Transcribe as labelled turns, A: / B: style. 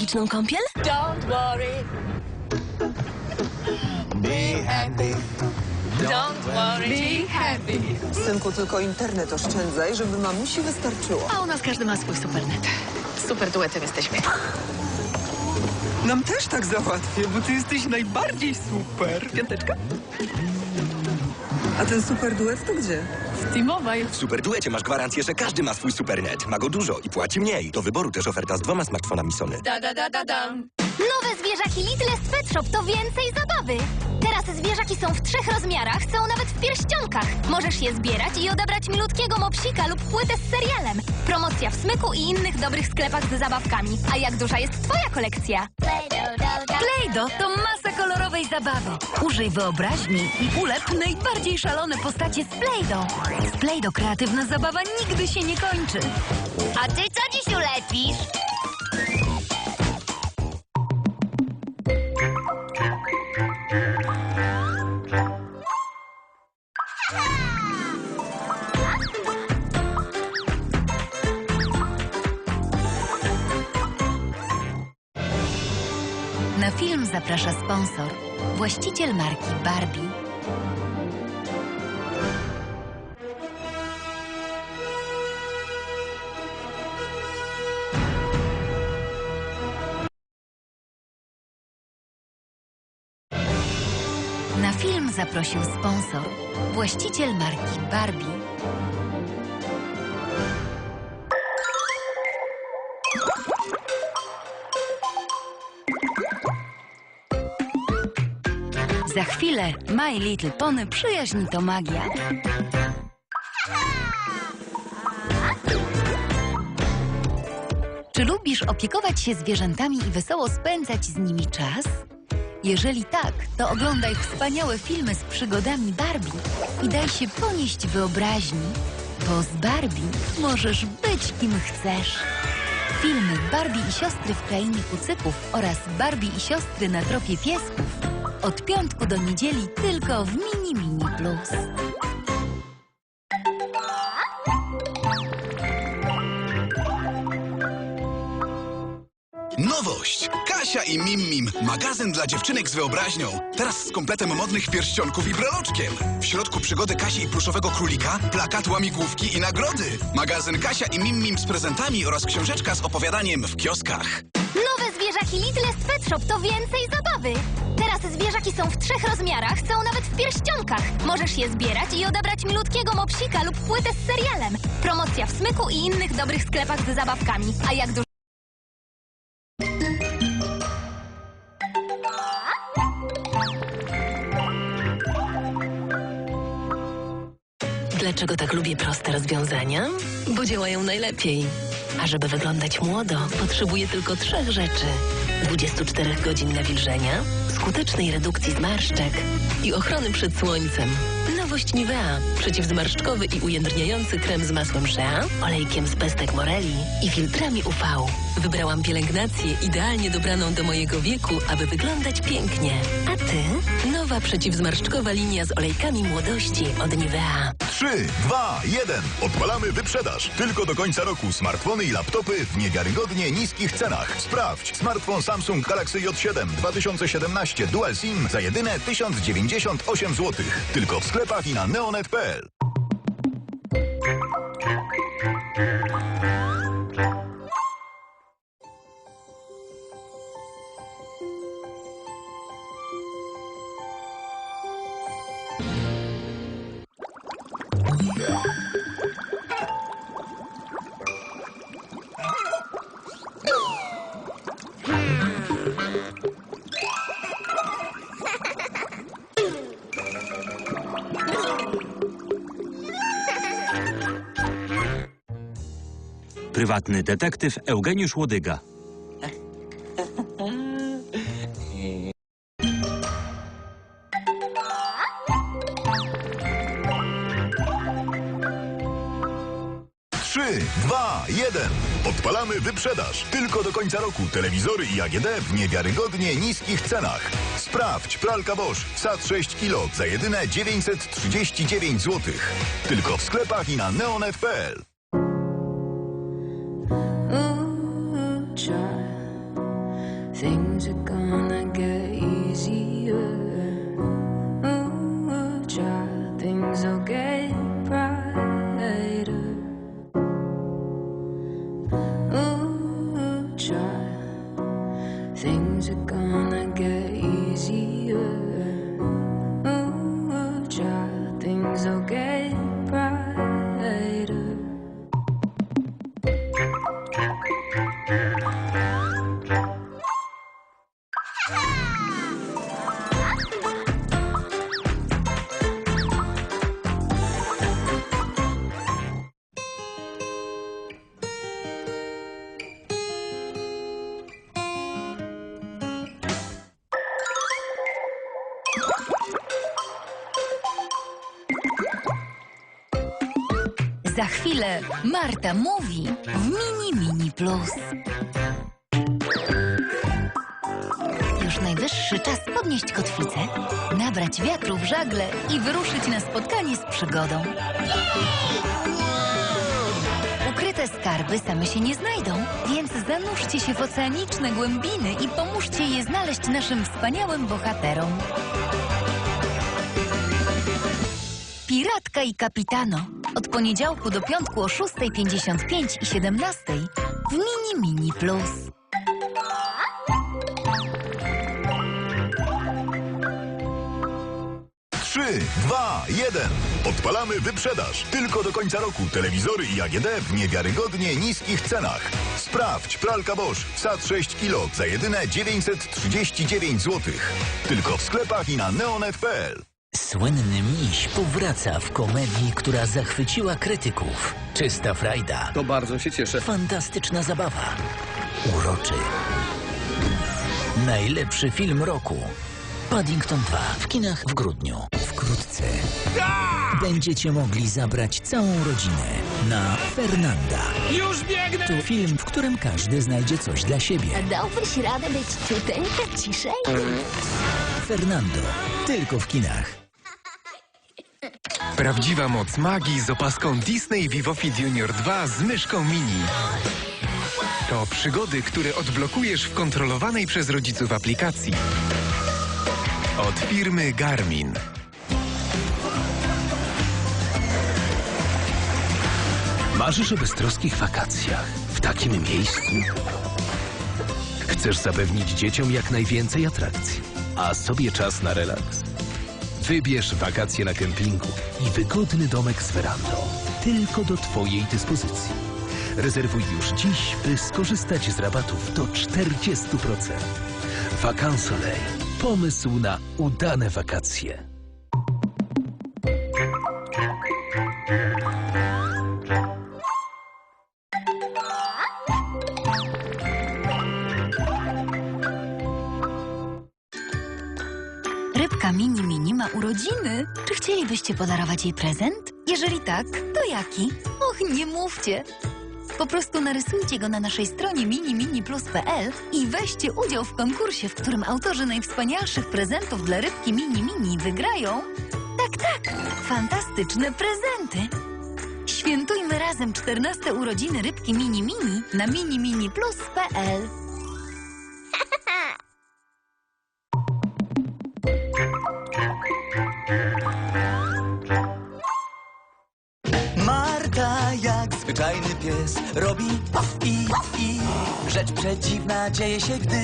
A: magiczną kąpiel?
B: Don't worry,
C: Be happy.
B: don't worry, be happy.
D: Synku, tylko internet oszczędzaj, żeby mamusi wystarczyło.
E: A u nas każdy ma swój supernet. Super duetem jesteśmy.
D: Nam też tak załatwię, bo ty jesteś najbardziej super. Piąteczka? A ten super duet to gdzie?
E: T-Mobile.
F: W Superduecie masz gwarancję, że każdy ma swój supernet. Ma go dużo i płaci mniej. Do wyboru też oferta z dwoma smartfonami Sony.
B: Da da da da dam.
G: Nowe zwierzaki Lidl z Pet Shop to więcej zabawy. Teraz zwierzaki są w trzech rozmiarach, są nawet w pierścionkach. Możesz je zbierać i odebrać milutkiego mopsika lub płytę z serialem. Promocja w Smyku i innych dobrych sklepach z zabawkami. A jak duża jest twoja kolekcja?
A: Play-Doh to masa kolorowej zabawy. Użyj wyobraźni i ulep najbardziej szalone postacie z Play-Doh. Z Play-Doh kreatywna zabawa nigdy się nie kończy.
G: A ty co dziś ulepisz?
A: Na film zaprasza sponsor, właściciel marki Barbie. Zaprosił sponsor, właściciel marki Barbie. Za chwilę My Little Pony przyjaźń to magia. Czy lubisz opiekować się zwierzętami i wesoło spędzać z nimi czas? Jeżeli tak, to oglądaj wspaniałe filmy z przygodami Barbie i daj się ponieść wyobraźni, bo z Barbie możesz być kim chcesz. Filmy Barbie i siostry w krainie kucyków oraz Barbie i siostry na tropie piesków od piątku do niedzieli tylko w Mini Mini Plus.
H: Nowość! Kasia i Mim Mim. Magazyn dla dziewczynek z wyobraźnią. Teraz z kompletem modnych pierścionków i breloczkiem. W środku przygody Kasi i pluszowego królika, plakat, łamigłówki i nagrody. Magazyn Kasia i Mim Mim z prezentami oraz książeczka z opowiadaniem w kioskach.
G: Nowe zwierzaki Lidl z Pet Shop to więcej zabawy. Teraz zwierzaki są w trzech rozmiarach, są nawet w pierścionkach. Możesz je zbierać i odebrać milutkiego mopsika lub płytę z serialem. Promocja w Smyku i innych dobrych sklepach z zabawkami. A jak dużo
I: Dlaczego tak lubię proste rozwiązania? Bo działają najlepiej. A żeby wyglądać młodo, potrzebuję tylko trzech rzeczy. 24 godzin nawilżenia, skutecznej redukcji zmarszczek i ochrony przed słońcem. Nowość Nivea. Przeciwzmarszczkowy i ujędrniający krem z masłem shea, olejkiem z pestek moreli i filtrami UV. Wybrałam pielęgnację idealnie dobraną do mojego wieku, aby wyglądać pięknie. A ty? Nowa przeciwzmarszczkowa linia z olejkami młodości od Nivea.
J: 3, 2, 1. Odpalamy wyprzedaż. Tylko do końca roku smartfony i laptopy w niewiarygodnie niskich cenach. Sprawdź. Smartfon Samsung Galaxy J7 2017 Dual SIM za jedyne 1098 zł. Tylko w sklepach i na neonet.pl.
K: Prywatny detektyw Eugeniusz Łodyga.
J: Trzy, dwa, jeden. Odpalamy wyprzedaż. Tylko do końca roku telewizory i AGD w niewiarygodnie niskich cenach. Sprawdź. Pralka Bosch SAT 6 kg za jedyne 939 zł. Tylko w sklepach i na neonet.pl.
A: Za chwilę Marta mówi w Mini Mini Plus. Już najwyższy czas podnieść kotwicę, nabrać wiatru w żagle i wyruszyć na spotkanie z przygodą. Ukryte skarby same się nie znajdą, więc zanurzcie się w oceaniczne głębiny i pomóżcie je znaleźć naszym wspaniałym bohaterom. Piratka i Kapitano. Od poniedziałku do piątku o 6.55 i 17.00 w Mini Mini Plus.
J: Trzy, dwa, jeden. Odpalamy wyprzedaż. Tylko do końca roku telewizory i AGD w niewiarygodnie niskich cenach. Sprawdź, pralka Bosch SAT 6 kg za jedyne 939 zł. Tylko w sklepach i na neonet.pl.
L: Słynny miś powraca w komedii, która zachwyciła krytyków. Czysta frajda.
D: To bardzo się cieszę.
L: Fantastyczna zabawa. Uroczy. Najlepszy film roku. Paddington 2 w kinach w grudniu. Wkrótce będziecie mogli zabrać całą rodzinę na Fernanda.
D: Już biegnę!
L: To film, w którym każdy znajdzie coś dla siebie.
G: Dałbyś radę być ciuteńka ciszej?
L: Fernando. Tylko w kinach.
M: Prawdziwa moc magii z opaską Disney Vivofit Junior 2 z myszką mini. To przygody, które odblokujesz w kontrolowanej przez rodziców aplikacji. Od firmy Garmin.
N: Marzysz o beztroskich wakacjach w takim miejscu? Chcesz zapewnić dzieciom jak najwięcej atrakcji, a sobie czas na relaks? Wybierz wakacje na kempingu i wygodny domek z werandą. Tylko do Twojej dyspozycji. Rezerwuj już dziś, by skorzystać z rabatów do 40%. Vacansoleil. Pomysł na udane wakacje.
A: Ma urodziny. Czy chcielibyście podarować jej prezent? Jeżeli tak, to jaki? Och, nie mówcie. Po prostu narysujcie go na naszej stronie miniminiplus.pl i weźcie udział w konkursie, w którym autorzy najwspanialszych prezentów dla rybki Mini Mini wygrają. Tak, tak, fantastyczne prezenty. Świętujmy razem 14 urodziny rybki Mini Mini na miniminiplus.pl.
O: zwyczajny pies robi i i. Rzecz przedziwna dzieje się, gdy